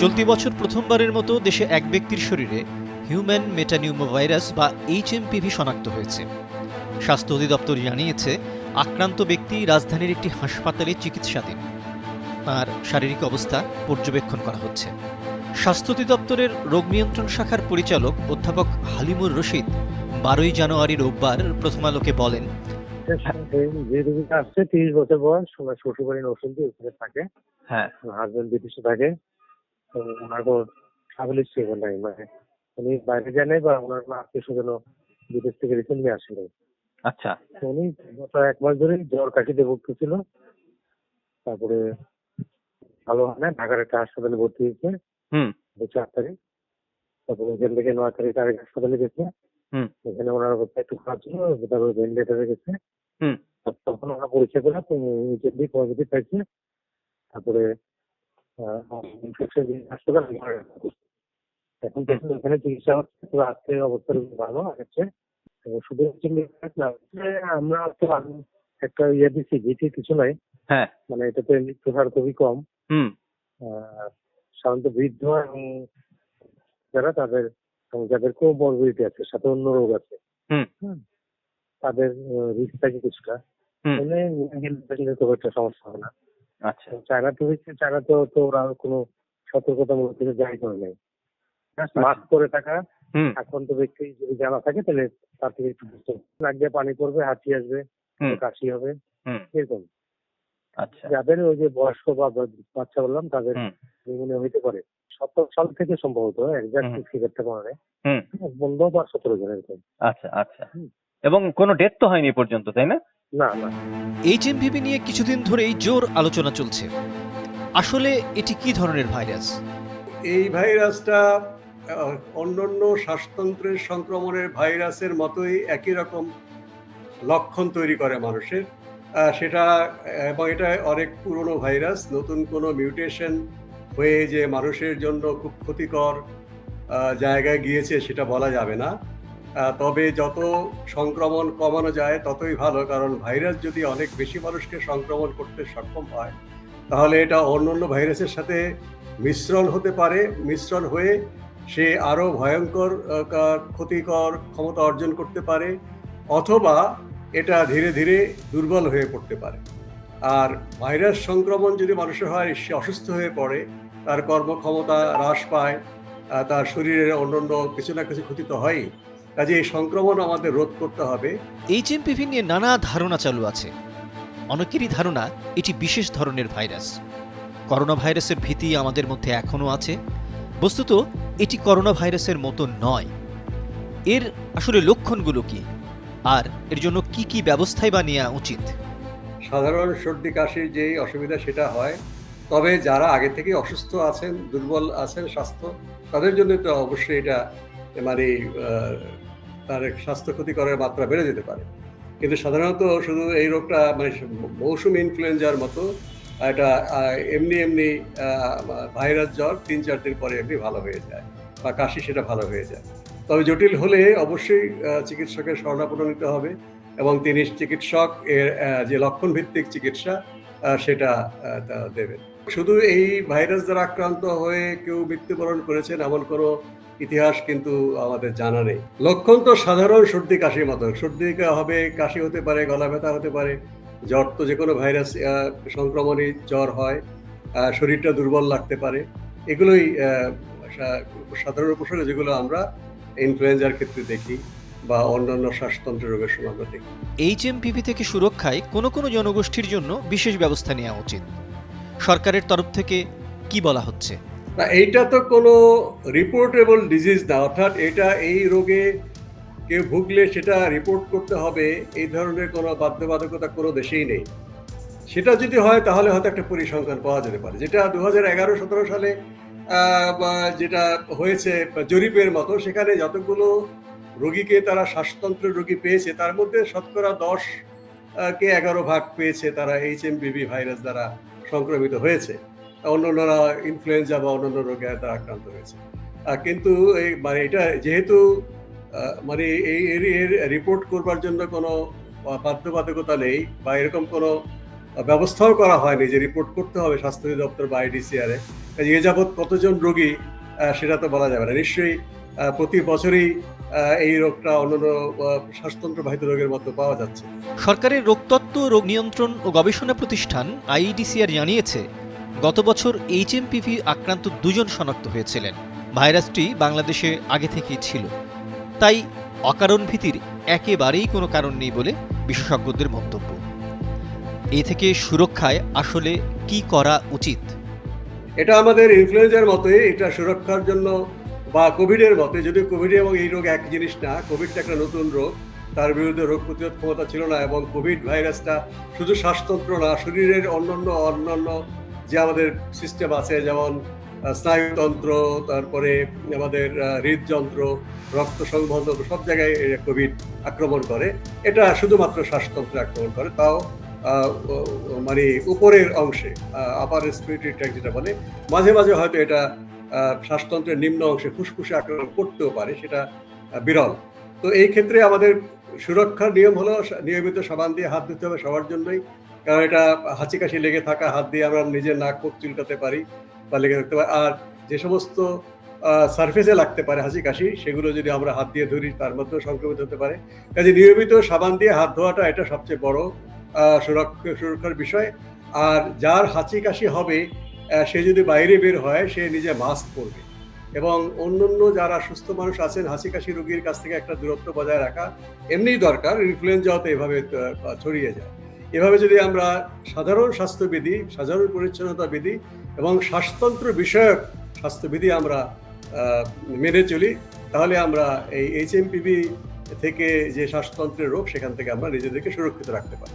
চলতি বছর প্রথমবারের মতো দেশে এক ব্যক্তির শরীরে হিউম্যান মেটানিউমো ভাইরাস বা এইচএমপিভি শনাক্ত হয়েছে। স্বাস্থ্য অধিদপ্তর জানিয়েছে আক্রান্ত ব্যক্তি রাজধানীর একটি হাসপাতালে চিকিৎসাধীন। তার শারীরিক অবস্থা পর্যবেক্ষণ করা হচ্ছে। স্বাস্থ্য অধিদপ্তরের রোগ নিয়ন্ত্রণ শাখার পরিচালক অধ্যাপক হালিমুর রশিদ বারোই জানুয়ারি রোববার প্রথম আলোকে বলেন যে রোগীটা আসছে তিরিশ বছর বয়স ওনার শ্বশুরবাড়ি নরসিংদী ওখানে থাকে। হ্যাঁ। হাজবেন্ড বিদেশে থাকে। ওনার কোনো ট্রাভেল হিস্ট্রি নাই মানে উনি বাইরে যায় নাই বা ওনার কোনো আত্মীয় স্বজনও বিদেশ থেকে রিসেন্টলি আসেনি। আচ্ছা। উনি গত এক মাস ধরেই জ্বর কাশিতে ভুগতেছিল তারপরে ভালো হয় না ঢাকার একটা হাসপাতালে ভর্তি হয়েছে। হুম। চার তারিখ। তারপরে এখান থেকে নয় তারিখ আরেক হাসপাতালে গেছে। হুম। এখানে ওনার অবস্থা একটু খারাপ ছিল তারপরে ভেন্টিলেটারে গেছে। হুম। তখন ওরা পরীক্ষা করে এইচএনডি পজিটিভ পাইছে। তারপরে ইনফেকশন হাসপাতাল এখন পেশেন্ট ওখানে চিকিৎসা হচ্ছে আজকে অবস্থা খুব ভালো আছে যে আমরা তো একটা ইয়ে দিচ্ছি যেটি কিছু নাই হ্যাঁ। মানে এটাতে মৃত্যু হার খুবই কম হুম। সাধারণত বৃদ্ধ এবং যারা তাদের যাদের কোমরবিলিটি আছে সাথে অন্য রোগ আছে তাদের রিস্ক থাকে কিছুটা মানে একটা সমস্যা হবে না। আচ্ছা। চায়না তো হচ্ছে চায়না তো তো ওরা কোনো সতর্কতামূলক কিছু জারি করে নাই। মাস্ক পরে থাকা। হুম। আক্রান্ত ব্যক্তি যদি জানা থাকে তাহলে তার থেকে একটু বুঝতে। নাক দিয়ে পানি পড়বে হাঁচি আসবে কাশি হবে এরকম। আচ্ছা। যাদের ওই যে বয়স্ক বা বাচ্চা বললাম তাদের নিউমোনিয়া হইতে পারে। সতেরো সাল থেকে সম্ভবত একজাক্ট। ফিগারটা মনে নেই। পনেরো বা সতেরো জন এরকম। আচ্ছা আচ্ছা। এবং কোনো ডেট তো হয়নি পর্যন্ত তাই না? না না। এইচএমভিভি নিয়ে কিছুদিন ধরেই জোর আলোচনা চলছে। আসলে এটি কি ধরনের ভাইরাস? এই ভাইরাসটা অন্যান্য শ্বাসতন্ত্রের সংক্রমণের ভাইরাসের মতোই একই রকম লক্ষণ তৈরি করে মানুষের। সেটা এবং এটা অনেক পুরনো ভাইরাস নতুন কোনো মিউটেশন হয়ে যে মানুষের জন্য খুব ক্ষতিকর জায়গায় গিয়েছে সেটা বলা যাবে না। তবে যত সংক্রমণ কমানো যায় ততই ভালো, কারণ ভাইরাস যদি অনেক বেশি মানুষকে সংক্রমণ করতে সক্ষম হয়, তাহলে এটা অন্যান্য ভাইরাসের সাথে মিশ্রণ হতে পারে, মিশ্রণ হয়ে সে আরও ভয়ঙ্কর ক্ষতিকর ক্ষমতা অর্জন করতে পারে, অথবা এটা ধীরে ধীরে দুর্বল হয়ে পড়তে পারে। আর ভাইরাস সংক্রমণ যদি মানুষের হয়, সে অসুস্থ হয়ে পড়ে, তার কর্মক্ষমতা হ্রাস পায় তার শরীরের অন্যান্য কিছু না কিছু ক্ষতি তো হয়ই। কাজে এই সংক্রমণ আমাদের রোধ করতে হবে। এইচএমপিভি নিয়ে নানা ধারণা চালু আছে। অনেকেরই ধারণা এটি বিশেষ ধরনের ভাইরাস। করোনা ভাইরাসের ভীতি আমাদের মধ্যে এখনও আছে। বস্তুত এটি করোনা ভাইরাসের মতো নয়। এর আসলে লক্ষণগুলো কি? আর এর জন্য কি কি ব্যবস্থাই বা নেওয়া উচিত? সাধারণ সর্দি কাশির যেই অসুবিধা সেটা হয় তবে যারা আগে থেকে অসুস্থ আছেন দুর্বল আছেন স্বাস্থ্য তাদের জন্য তো অবশ্যই এটা মানে তার স্বাস্থ্য ক্ষতিকরের মাত্রা বেড়ে যেতে পারে। কিন্তু সাধারণত শুধু এই রোগটা মানে মৌসুমি ইনফ্লুয়েঞ্জার মতো এটা এমনি এমনি ভাইরাস জ্বর তিন চার দিন পরে এমনি ভালো হয়ে যায় বা কাশি সেটা ভালো হয়ে যায়। তবে জটিল হলে অবশ্যই চিকিৎসকের শরণাপন্ন নিতে হবে এবং তিনি চিকিৎসক এর যে লক্ষণ ভিত্তিক চিকিৎসা সেটা দেবেন। শুধু এই ভাইরাস দ্বারা আক্রান্ত হয়ে কেউ মৃত্যুবরণ করেছেন এমন কোনো ইতিহাস কিন্তু আমাদের জানা নেই। লক্ষণ তো সাধারণ সর্দি, কাশির মতো সর্দি হবে, কাশি হতে পারে, গলা ব্যথা হতে পারে, জ্বর তো যে কোনো ভাইরাস সংক্রমণে জ্বর হয় শরীরটা দুর্বল লাগতে পারে। এগুলোই সাধারণ উপসর্গ যেগুলো আমরা ইনফ্লুয়েঞ্জার ক্ষেত্রে দেখি বা অন্যান্য শ্বাসতন্ত্রের রোগের সময় দেখি। এইচএমপিভি থেকে সুরক্ষায় কোনো কোনো জনগোষ্ঠীর জন্য বিশেষ ব্যবস্থা নেওয়া উচিত। সরকারের তরফ থেকে কি বলা হচ্ছে? না, এইটা তো কোনো রিপোর্টেবল ডিজিজ না, অর্থাৎ এটা এই রোগে কেউ ভুগলে সেটা রিপোর্ট করতে হবে, এই ধরনের কোনো বাধ্যবাধকতা কোনো দেশেই নেই। সেটা যদি হয়, তাহলে হয়তো একটা পরিসংখ্যান পাওয়া যেতে পারে, যেটা দু হাজার এগারো সতেরো সালে যেটা হয়েছে জরিপের মতো, সেখানে যতগুলো রোগীকে তারা শ্বাসতন্ত্রের রোগী পেয়েছে, তার মধ্যে শতকরা দশ কে এগারো ভাগ পেয়েছে তারা এইচ এম ভাইরাস দ্বারা। সংক্রমিত হয়েছে। অন্য অন্যরা ইনফ্লুয়েঞ্জা বা অন্যান্য রোগে তারা আক্রান্ত হয়েছে। কিন্তু এই মানে এটা যেহেতু মানে এই এর রিপোর্ট করবার জন্য কোনো বাধ্যবাধকতা নেই বা এরকম কোনো ব্যবস্থাও করা হয়নি যে রিপোর্ট করতে হবে স্বাস্থ্য দপ্তর বা আইডিসিআরে এ যাবৎ কতজন রোগী সেটা তো বলা যাবে না। নিশ্চয়ই প্রতি বছরই এই রোগটা অন্যান্য শ্বাসতন্ত্রবাহিত রোগের মতো পাওয়া যাচ্ছে। সরকারের রোগতত্ত্ব, রোগ নিয়ন্ত্রণ ও গবেষণা প্রতিষ্ঠান আইইডিসিআর জানিয়েছে, গত বছর এইচএমপিভি আক্রান্ত দুজন শনাক্ত হয়েছিলেন। ভাইরাসটি বাংলাদেশে আগে থেকেই ছিল। তাই অকারণ ভীতির একেবারেই কোনো কারণ নেই বলে বিশেষজ্ঞদের মন্তব্য। এ থেকে সুরক্ষায় আসলে কি করা উচিত? এটা আমাদের ইনফ্লুয়েঞ্জার মতোই, এটা সুরক্ষার জন্য বা কোভিডের মতে যদি কোভিড এবং এই রোগ এক জিনিস না কোভিডটা একটা নতুন রোগ। তার বিরুদ্ধে রোগ প্রতিরোধ ক্ষমতা ছিল না এবং কোভিড ভাইরাসটা শুধু শ্বাসতন্ত্র না, শরীরের অন্যান্য অন্যান্য যে আমাদের সিস্টেম আছে, যেমন স্নায়ুতন্ত্র, তারপরে আমাদের হৃদযন্ত্র, রক্ত সংবন্ধ সব জায়গায় কোভিড আক্রমণ করে। এটা শুধুমাত্র শ্বাসতন্ত্রে আক্রমণ করে, তাও মানে উপরের অংশে আপার রেসপিরেটরি ট্র্যাক যেটা বলে, মাঝে মাঝে হয়তো এটা শ্বাসতন্ত্রের নিম্ন অংশে ফুসফুসে আক্রমণ করতেও পারে, সেটা বিরল। তো এই ক্ষেত্রে আমাদের সুরক্ষার নিয়ম হলো নিয়মিত সাবান দিয়ে হাত ধুতে হবে সবার জন্যই। কারণ এটা হাঁচি কাশি লেগে থাকা হাত দিয়ে আমরা নিজের নাক, মুখ চুলকাতে পারি বা লেগে থাকতে পারি। আর যে সমস্ত সারফেসে লাগতে পারে হাঁচি কাশি সেগুলো যদি আমরা হাত দিয়ে ধরি, তার মধ্যেও সংক্রমিত হতে পারে। কাজে নিয়মিত সাবান দিয়ে হাত ধোয়াটা এটা সবচেয়ে বড় সুরক্ষার বিষয়। আর যার হাঁচি কাশি হবে সে যদি বাইরে বের হয়, সে নিজে মাস্ক পরবে। এবং অন্যান্য যারা সুস্থ মানুষ আছেন হাসি কাশি রোগীর কাছ থেকে একটা দূরত্ব বজায় রাখা এমনিই দরকার। ইনফ্লুয়েঞ্জাও তো এভাবে ছড়িয়ে যায়। এভাবে যদি আমরা সাধারণ স্বাস্থ্যবিধি, সাধারণ পরিচ্ছন্নতা বিধি এবং শ্বাসতন্ত্র বিষয়ক স্বাস্থ্যবিধি আমরা মেনে চলি, তাহলে আমরা এই এইচএমপিভি থেকে যে শ্বাসতন্ত্রের রোগ, সেখান থেকে আমরা নিজেদেরকে সুরক্ষিত রাখতে পারি।